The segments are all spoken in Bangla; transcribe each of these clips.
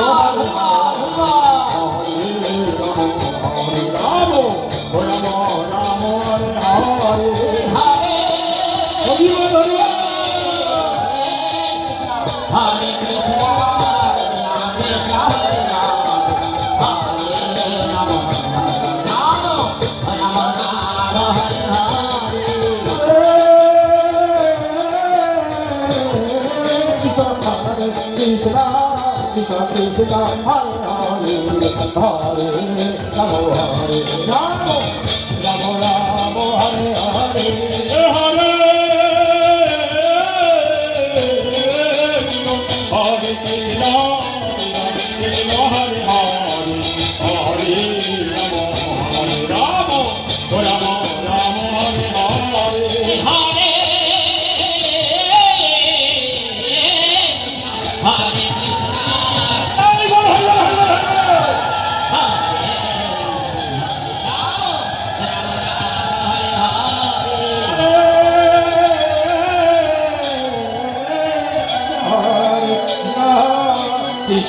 어, Hare Hare Hare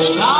Love.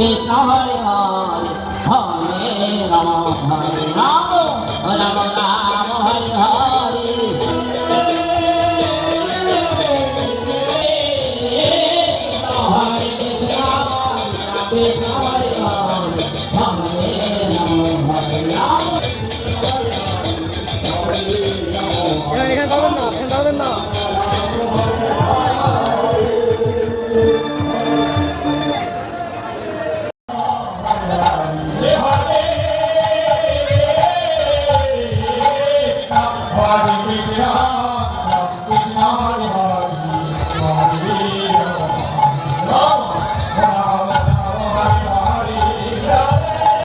Krishna Hare